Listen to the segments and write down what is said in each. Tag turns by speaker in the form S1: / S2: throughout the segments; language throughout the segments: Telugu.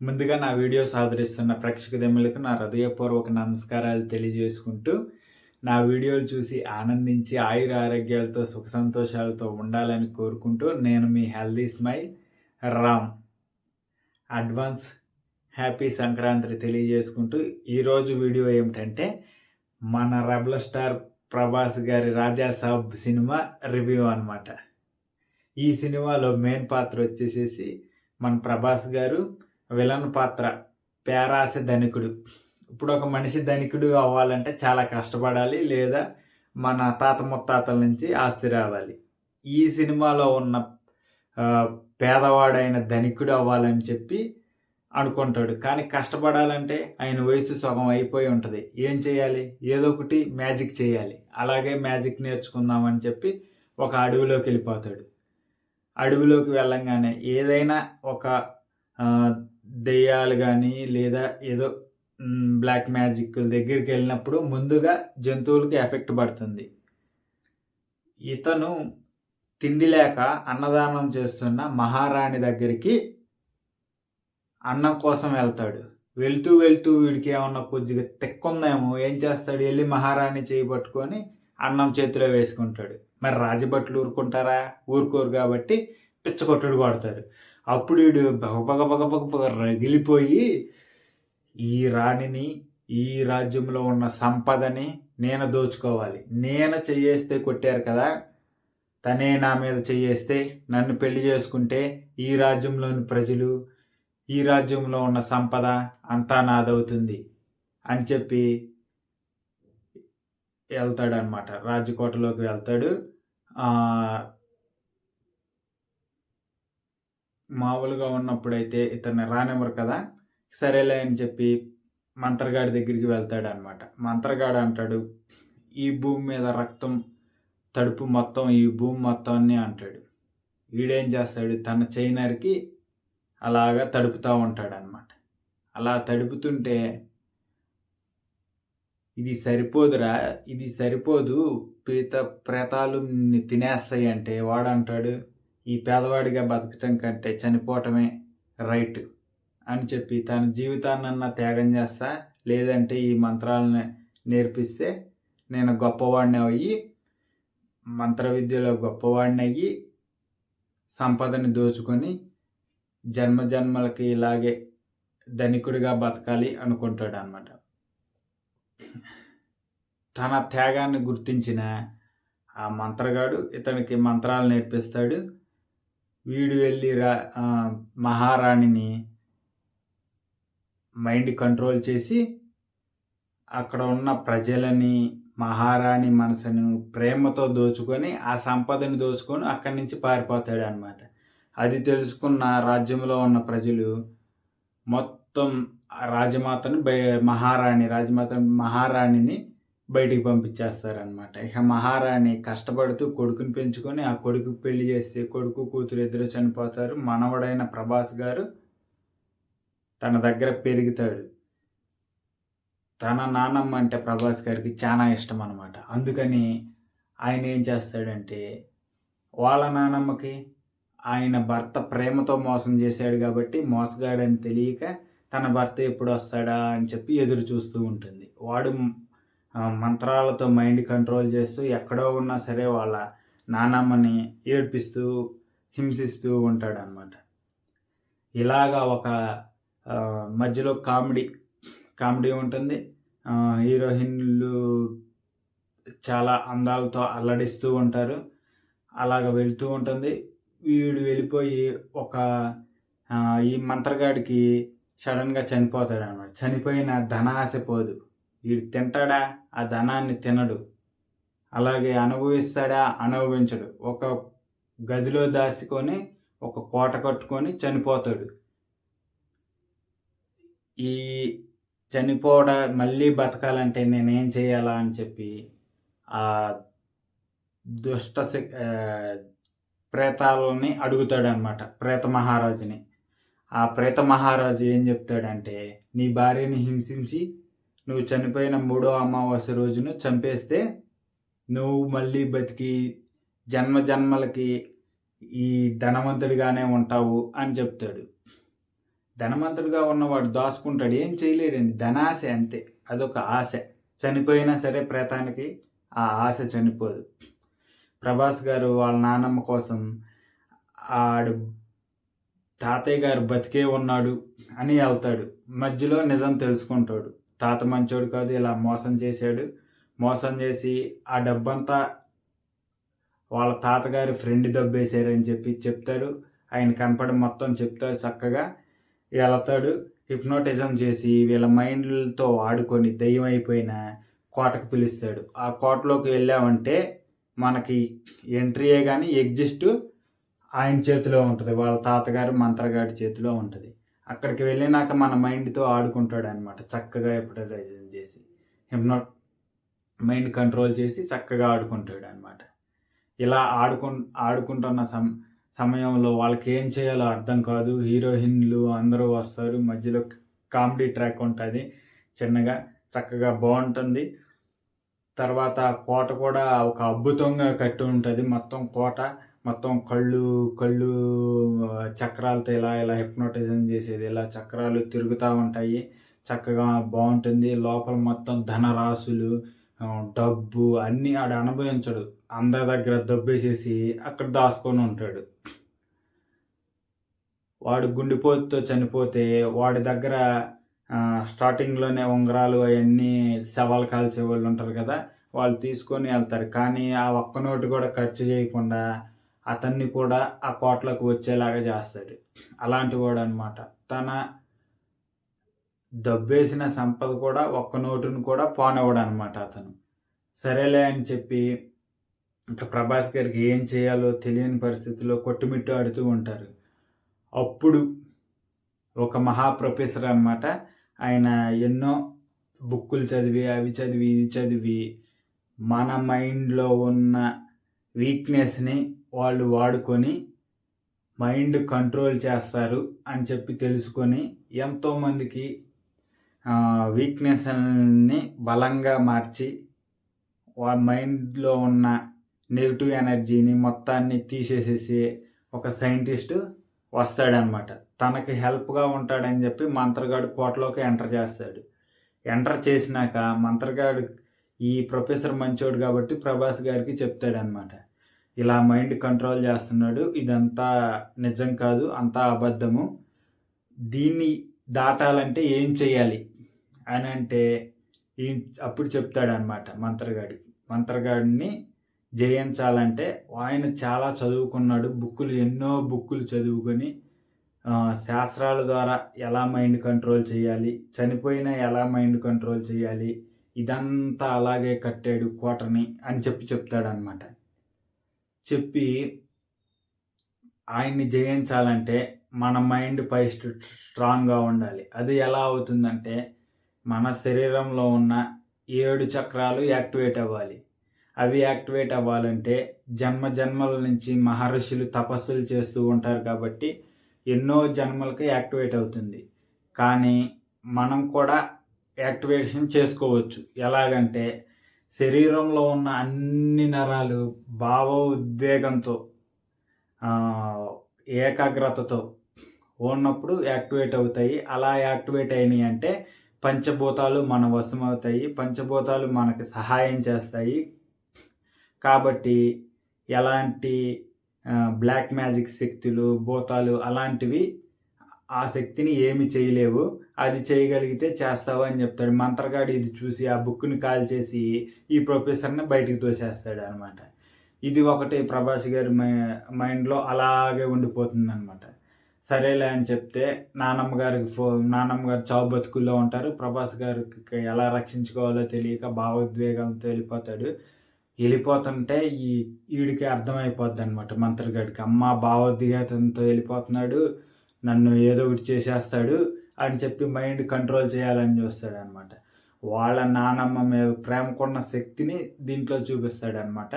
S1: ముందుగా నా వీడియోస్ ఆదరిస్తున్న ప్రేక్షక దెమ్మలకు నా హృదయపూర్వక నమస్కారాలు తెలియజేసుకుంటూ నా వీడియోలు చూసి ఆనందించి ఆయుర ఆరోగ్యాలతో సుఖ సంతోషాలతో ఉండాలని కోరుకుంటూ నేను మీ healthy smile Ram. Advance happy Sankranti తెలియజేసుకుంటూ ఈరోజు వీడియో ఏమిటంటే మన రెబల్ స్టార్ ప్రభాస్ గారి రాజా సాబ్ సినిమా రివ్యూ అన్నమాట. ఈ సినిమాలో మెయిన్ పాత్ర వచ్చేసేసి మన ప్రభాస్ గారు విలన్ పాత్ర పేరాస ధనికుడు. ఇప్పుడు ఒక మనిషి ధనికుడు అవ్వాలంటే చాలా కష్టపడాలి లేదా మన తాత ముత్తాతల నుంచి ఆస్తి రావాలి. ఈ సినిమాలో ఉన్న పేదవాడైన ధనికుడు అవ్వాలని చెప్పి అనుకుంటాడు. కానీ కష్టపడాలంటే ఆయన వయసు సగం అయిపోయి ఉంటుంది. ఏం చేయాలి? ఏదో ఒకటి మ్యాజిక్ చేయాలి. అలాగే మ్యాజిక్ నేర్చుకుందామని చెప్పి ఒక అడవిలోకి వెళ్ళిపోతాడు. అడవిలోకి వెళ్ళంగానే ఏదైనా ఒక దెయ్యాలు కానీ లేదా ఏదో బ్లాక్ మ్యాజిక్ దగ్గరికి వెళ్ళినప్పుడు ముందుగా జంతువులకి ఎఫెక్ట్ పడుతుంది. ఇతను తిండి లేక అన్నదానం చేస్తున్న మహారాణి దగ్గరికి అన్నం కోసం వెళ్తాడు. వెళ్తూ వెళ్తూ వీడికి ఏమన్నా కొద్దిగా తెక్కుందేమో ఏం చేస్తాడు? వెళ్ళి మహారాణి చేయి పట్టుకొని అన్నం చేతిలో వేసుకుంటాడు. మరి రాజభట్లు ఊరుకుంటారా? ఊరుకోరు కాబట్టి పిచ్చకొట్టుడు కొడతారు అప్పుడు వీడు బగ బగ బగ బగ బగ రగిలిపోయి ఈ రాణిని ఈ రాజ్యంలో ఉన్న సంపదని నేను దోచుకోవాలి. నేను చెయ్యేస్తే కొట్టారు కదా తనే నా మీద చెయ్యేస్తే నన్ను పెళ్ళి చేసుకుంటే ఈ రాజ్యంలోని ప్రజలు ఈ రాజ్యంలో ఉన్న సంపద అంతా నాదవుతుంది అని చెప్పి వెళ్తాడనమాట రాజకోటలోకి వెళ్తాడు ఆ, మామూలుగా ఉన్నప్పుడైతే ఇతన్ని రానివ్వరు కదా. సరేలే అని చెప్పి మంత్రగాడి దగ్గరికి వెళ్తాడు అనమాట మంత్రగాడు అంటాడు ఈ భూమి మీద రక్తం తడుపు మొత్తం ఈ భూమి మొత్తాన్ని అంటాడు. వీడేం చేస్తాడు తన చైనర్కి అలాగా తడుపుతూ ఉంటాడు అనమాట అలా తడుపుతుంటే ఇది సరిపోదురా ఇది సరిపోదు పీత ప్రేతాలు తినేస్తాయి అంటే వాడంటాడు. ఈ పేదవాడిగా బతకటం కంటే చనిపోవటమే రైట్ అని చెప్పి తన జీవితాన్నన్నా త్యాగం చేస్తా లేదంటే ఈ మంత్రాలను నేర్పిస్తే నేను గొప్పవాడిని అయ్యి మంత్ర విద్యలో గొప్పవాడిని అయ్యి సంపదని దోచుకొని జన్మ జన్మలకి ఇలాగే ధనికుడిగా బతకాలి అనుకుంటాడు అనమాట తన త్యాగాన్ని గుర్తించిన ఆ మంత్రగాడు ఇతనికి మంత్రాలు నేర్పిస్తాడు. వీడు వెళ్ళి రా మహారాణిని మైండ్ కంట్రోల్ చేసి అక్కడ ఉన్న ప్రజలని మహారాణి మనసును ప్రేమతో దోచుకొని ఆ సంపదని దోచుకొని అక్కడి నుంచి పారిపోతాడు అనమాట అది తెలుసుకున్న రాజ్యంలో ఉన్న ప్రజలు మొత్తం రాజమాతను బ మహారాణి రాజమాత మహారాణిని బయటికి పంపించేస్తారనమాట ఇక మహారాణి కష్టపడుతూ కొడుకుని పెంచుకొని ఆ కొడుకు పెళ్ళి చేస్తే కొడుకు కూతురు ఇద్దరు చనిపోతారు. మనవడైన ప్రభాస్ గారు తన దగ్గర పెరుగుతాడు. తన నాన్నమ్మ అంటే ప్రభాస్ గారికి చాలా ఇష్టం అనమాట అందుకని ఆయన ఏం చేస్తాడంటే వాళ్ళ నానమ్మకి ఆయన భర్త ప్రేమతో మోసం చేశాడు కాబట్టి మోసగాడని తెలియక తన భర్త ఎప్పుడు వస్తాడా అని చెప్పి ఎదురు చూస్తూ ఉంటుంది. వాడు మంత్రాలతో మైండ్ కంట్రోల్ చేస్తూ ఎక్కడో ఉన్నా సరే వాళ్ళ నానమ్మని ఏడ్పిస్తూ హింసిస్తూ ఉంటాడనమాట ఇలాగా ఒక మధ్యలో కామెడీ కామెడీ ఉంటుంది. హీరోయిన్లు చాలా అందాలతో అల్లడిస్తూ ఉంటారు. అలాగ వెళ్తూ ఉంటుంది. వీడు వెళ్ళిపోయి ఒక ఈ మంత్రగాడికి సడన్గా చనిపోతాడు అనమాట చనిపోయిన ధనాశ పోదు. వీడు తింటాడా? ఆ ధనాన్ని తినడు. అలాగే అనుభవిస్తాడా? అనుభవించడు. ఒక గదిలో దాచుకొని ఒక కోట కట్టుకొని చనిపోతాడు. ఈ చనిపోవడ మళ్ళీ బతకాలంటే నేనేం చేయాలా అని చెప్పి ఆ దుష్ట శక్- ప్రేతాలని అడుగుతాడనమాట ప్రేత మహారాజుని. ఆ ప్రేత మహారాజు ఏం చెప్తాడంటే నీ భార్యని హింసించి నువ్వు చనిపోయిన మూడో అమావాస్య రోజును చంపేస్తే నువ్వు మళ్ళీ బతికి జన్మ జన్మలకి ఈ ధనవంతుడిగానే ఉంటావు అని చెప్తాడు. ధనవంతుడిగా ఉన్నవాడు దాచుకుంటాడు. ఏం చేయలేడండి. ధనాశ అంతే. అదొక ఆశ. చనిపోయినా సరే ప్రేతానికి ఆ ఆశ చనిపోదు. ప్రభాస్ గారు వాళ్ళ నానమ్మ కోసం ఆడు తాతయ్య గారు బతికే ఉన్నాడు అని వెళ్తాడు. మధ్యలో నిజం తెలుసుకుంటాడు. తాత మంచోడు కాదు ఇలా మోసం చేశాడు. మోసం చేసి ఆ డబ్బంతా వాళ్ళ తాతగారి ఫ్రెండ్ దబ్బేశారని చెప్పి చెప్తారు ఆయన కనపడి మొత్తం చెప్తారు చక్కగా. వెళతాడు హిప్నోటిజం చేసి వీళ్ళ మైండ్లతో ఆడుకొని దయ్యం అయిపోయిన కోటకు పిలుస్తాడు. ఆ కోటలోకి వెళ్ళామంటే మనకి ఎంట్రీయే కానీ ఎగ్జిస్ట్ ఆయన చేతిలో ఉంటుంది వాళ్ళ తాతగారు మంత్రగాడి చేతిలో ఉంటుంది. అక్కడికి వెళ్ళినాక మన మైండ్తో ఆడుకుంటాడు అనమాట చక్కగా ఎప్పుడైజన్ చేసి హిప్నో మైండ్ కంట్రోల్ చేసి చక్కగా ఆడుకుంటాడు అనమాట ఇలా ఆడుకు ఆడుకుంటున్న సమ సమయంలో వాళ్ళకి ఏం చేయాలో అర్థం కాదు. హీరోయిన్లు అందరూ వస్తారు. మధ్యలో కామెడీ ట్రాక్ ఉంటుంది. చిన్నగా చక్కగా బాగుంటుంది. తర్వాత కోట కూడా ఒక అద్భుతంగా కట్టి ఉంటుంది. మొత్తం కోట మొత్తం కళ్ళు కళ్ళు చక్రాలతో ఇలా ఇలా హిప్నోటిజం చేసేది ఇలా చక్రాలు తిరుగుతూ ఉంటాయి చక్కగా బాగుంటుంది. లోపల మొత్తం ధనరాశులు డబ్బు అన్నీ ఆడ అనుభవించడు. అందరి దగ్గర దబ్బేసేసి అక్కడ దాచుకొని ఉంటాడు. వాడు గుండెపోతుతో చనిపోతే వాడి దగ్గర స్టార్టింగ్లోనే ఉంగరాలు అవన్నీ శవాలు కాల్చే వాళ్ళు ఉంటారు కదా వాళ్ళు తీసుకొని వెళ్తారు. కానీ ఆ ఒక్క నోటు కూడా ఖర్చు చేయకుండా అతన్ని కూడా ఆ కోట్లకు వచ్చేలాగా చేస్తాడు. అలాంటి వాడు అనమాట తన దబ్బేసిన సంపద కూడా ఒక్క నోటును కూడా పోనివ్వడు అనమాట అతను. సరేలే అని చెప్పి ఇంకా ప్రభాస్ గారికి ఏం చేయాలో తెలియని పరిస్థితిలో కొట్టుమిట్టు ఆడుతూ ఉంటారు. అప్పుడు ఒక మహా ప్రొఫెసర్ అనమాట ఆయన ఎన్నో బుక్కులు చదివి అవి చదివి ఇది చదివి మన మైండ్లో ఉన్న వీక్నెస్ని వాళ్ళు వాడుకొని మైండ్ కంట్రోల్ చేస్తారు అని చెప్పి తెలుసుకొని ఎంతోమందికి వీక్నెస్ని బలంగా మార్చి వాళ్ళ మైండ్లో ఉన్న నెగిటివ్ ఎనర్జీని మొత్తాన్ని తీసేసేసి ఒక సైంటిస్ట్ వస్తాడనమాట. తనకి హెల్ప్గా ఉంటాడని చెప్పి మంత్రగాడు కోటలోకి ఎంటర్ చేస్తాడు. ఎంటర్ చేసినాక మంత్రగాడు ఈ ప్రొఫెసర్ మంచోడు కాబట్టి ప్రభాస్ గారికి చెప్తాడనమాట. ఇలా మైండ్ కంట్రోల్ చేస్తున్నాడు. ఇదంతా నిజం కాదు అంతా అబద్ధము. దీన్ని దాటాలంటే ఏం చేయాలి అని అంటే ఈ అప్పుడు చెప్తాడనమాట మంత్రగాడికి మంత్రగాడిని జయించాలంటే ఆయన చాలా చదువుకున్నాడు. బుక్కులు ఎన్నో బుక్కులు చదువుకొని శాస్త్రాల ద్వారా ఎలా మైండ్ కంట్రోల్ చేయాలి చనిపోయినా ఎలా మైండ్ కంట్రోల్ చేయాలి ఇదంతా అలాగే కట్టాడు కోటని అని చెప్పి చెప్తాడనమాట చెప్పి ఆయన్ని జయించాలంటే మన మైండ్ పై స్ట్రాంగ్గా ఉండాలి. అది ఎలా అవుతుందంటే మన శరీరంలో ఉన్న ఏడు చక్రాలు యాక్టివేట్ అవ్వాలి. అవి యాక్టివేట్ అవ్వాలంటే జన్మ జన్మల నుంచి మహర్షులు తపస్సులు చేస్తూ ఉంటారు కాబట్టి ఎన్నో జన్మలకు యాక్టివేట్ అవుతుంది. కానీ మనం కూడా యాక్టివేషన్ చేసుకోవచ్చు. ఎలాగంటే శరీరంలో ఉన్న అన్ని నరాలు భావ ఉద్వేగంతో ఏకాగ్రతతో ఉన్నప్పుడు యాక్టివేట్ అవుతాయి. అలా యాక్టివేట్ అయినాయి అంటే పంచభూతాలు మన వశమవుతాయి పంచభూతాలు మనకు సహాయం చేస్తాయి. కాబట్టి ఎలాంటి బ్లాక్ మ్యాజిక్ శక్తులు భూతాలు అలాంటివి ఆ శక్తిని ఏమి చేయలేవు. అది చేయగలిగితే చేస్తావు అని చెప్తాడు. మంత్రగాడు ఇది చూసి ఆ బుక్ని కాల్ చేసి ఈ ప్రొఫెసర్ని బయటికి తోసేస్తాడు అనమాట ఇది ఒకటి ప్రభాస్ గారి మైండ్లో అలాగే ఉండిపోతుంది అనమాట సరేలే అని చెప్తే నానమ్మ గారికి ఫో నానమ్మ గారు చావు బతుకుల్లో ఉంటారు. ప్రభాస్ గారికి ఎలా రక్షించుకోవాలో తెలియక భావోద్వేగంతో వెళ్ళిపోతాడు. వెళ్ళిపోతుంటే ఈ వీడికి అర్థమైపోద్ది అనమాట మంత్రగాడికి. అమ్మ భావోద్వేగంతో వెళ్ళిపోతున్నాడు. నన్ను ఏదో ఒకటి చేసేస్తాడు. అని చెప్పి మైండ్ కంట్రోల్ చేయాలని చూస్తాడనమాట. వాళ్ళ నానమ్మ మీద ప్రేమకున్న శక్తిని దీంట్లో చూపిస్తాడనమాట.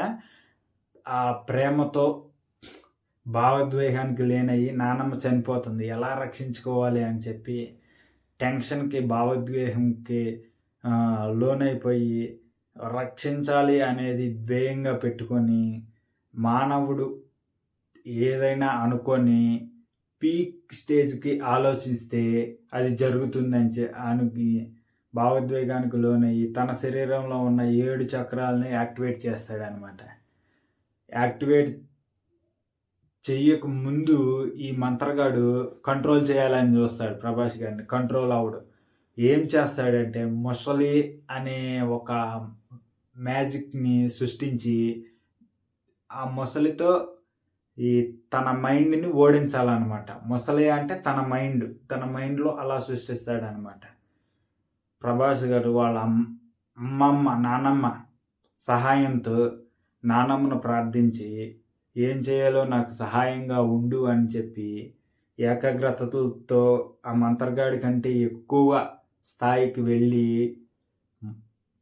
S1: ఆ ప్రేమతో భావోద్వేగానికి లేనయ్యి నానమ్మ చనిపోతుంది. ఎలా రక్షించుకోవాలి అని చెప్పి టెన్షన్కి భావోద్వేగంకి లోనైపోయి రక్షించాలి అనేది ధ్యేయంగా పెట్టుకొని మానవుడు ఏదైనా అనుకొని పీక్ స్టేజ్కి ఆలోచిస్తే అది జరుగుతుందని చె- భావోద్వేగానికి లోనయ్యి తన శరీరంలో ఉన్న ఏడు చక్రాలని యాక్టివేట్ చేస్తాడనమాట. యాక్టివేట్ చెయ్యక ముందు ఈ మంత్రగాడు కంట్రోల్ చేయాలని చూస్తాడు ప్రభాస్ గారిని. కంట్రోల్ అవడు. ఏం చేస్తాడంటే ముసలి అనే ఒక మ్యాజిక్ని సృష్టించి ఆ ముసలితో ఈ తన మైండ్ని ఓడించాలన్నమాట. ముసలి అంటే తన మైండ్ తన మైండ్లో అలా సృష్టిస్తాడనమాట ప్రభాస్ గారు వాళ్ళ అమ్- అమ్మమ్మ నానమ్మ సహాయంతో నానమ్మను ప్రార్థించి ఏం చేయాలో నాకు సహాయంగా ఉండు అని చెప్పి ఏకాగ్రతతో ఆ మంత్రగాడి కంటే ఎక్కువ స్థాయికి వెళ్ళి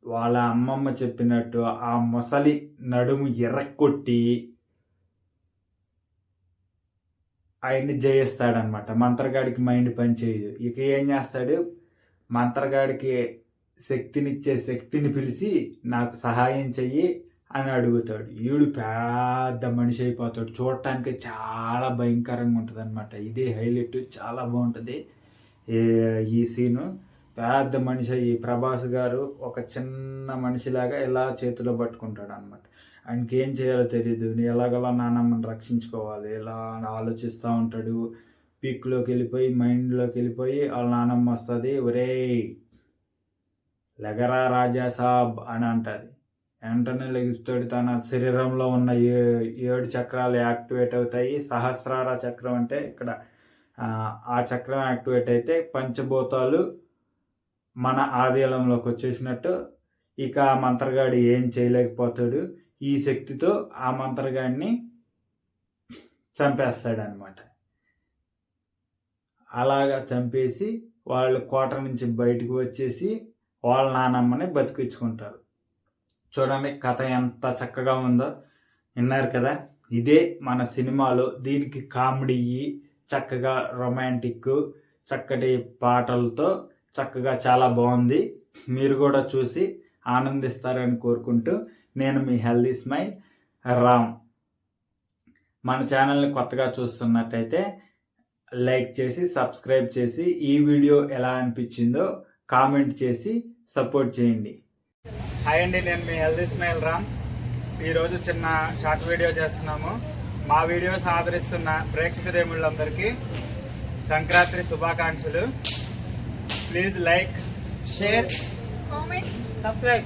S1: వాళ్ళ అమ్మమ్మ చెప్పినట్టు ఆ మొసలి నడుము ఎర్రకొట్టి ఆయన్ని జయిస్తాడనమాట. మంత్రగాడికి మైండ్ పని చేయదు. ఇక ఏం చేస్తాడు? మంత్రగాడికి శక్తినిచ్చే శక్తిని పిలిచి నాకు సహాయం చెయ్యి అని అడుగుతాడు. ఈడు పెద్ద మనిషి అయిపోతాడు. చూడటానికి చాలా భయంకరంగా ఉంటుంది అనమాట ఇదే హైలైట్. చాలా బాగుంటుంది. ఈ సీను పెద్ద మనిషి. అయ్యి ప్రభాస్ గారు ఒక చిన్న మనిషిలాగా ఇలా చేతిలో పట్టుకుంటాడు అనమాట ఆయనకి ఏం చేయాలో తెలియదు ఎలాగలా నాన్నమ్మని రక్షించుకోవాలి. ఎలా ఆలోచిస్తూ ఉంటాడు? పీక్లోకి వెళ్ళిపోయి మైండ్లోకి వెళ్ళిపోయి వాళ్ళ నాన్నమ్మ వస్తుంది ఒరేయ్ లెగరా రాజా సాబ్ అని అంటుంది. వెంటనే లెగిస్తాడు తన శరీరంలో ఉన్న ఏ ఏడు చక్రాలు యాక్టివేట్ అవుతాయి. సహస్రార చక్రం అంటే ఇక్కడ ఆ, చక్రం యాక్టివేట్ అయితే పంచభూతాలు మన ఆధీనంలోకి వచ్చేసినట్టు ఇక మంత్రగాడు ఏం చేయలేకపోతాడు. ఈ శక్తితో ఆ మంత్రగాడిని చంపేస్తాడు అనమాట అలాగా చంపేసి వాళ్ళు కోట నుంచి బయటకు వచ్చేసి వాళ్ళ నానమ్మని బతికించుకుంటారు. చూడండి కథ ఎంత చక్కగా ఉందో. విన్నారు కదా? ఇదే మన సినిమాలో దీనికి కామెడీ చక్కగా రొమాంటిక్ చక్కటి పాటలతో చక్కగా చాలా బాగుంది. మీరు కూడా చూసి ఆనందిస్తారని కోరుకుంటూ నేను మీ హెల్దీ స్మైల్ రామ్. మన ఛానల్ని కొత్తగా చూస్తున్నట్టయితే లైక్ చేసి సబ్స్క్రైబ్ చేసి ఈ వీడియో ఎలా అనిపించిందో కామెంట్ చేసి సపోర్ట్ చేయండి. హాయ్ అండి నేను మీ హెల్దీ స్మైల్ రామ్. ఈరోజు చిన్న షార్ట్ వీడియో చేస్తున్నాము. మా వీడియోస్ ఆదరిస్తున్న ప్రేక్షక దేవుళ్ళందరికీ సంక్రాంతి శుభాకాంక్షలు. Please like share
S2: comment
S3: subscribe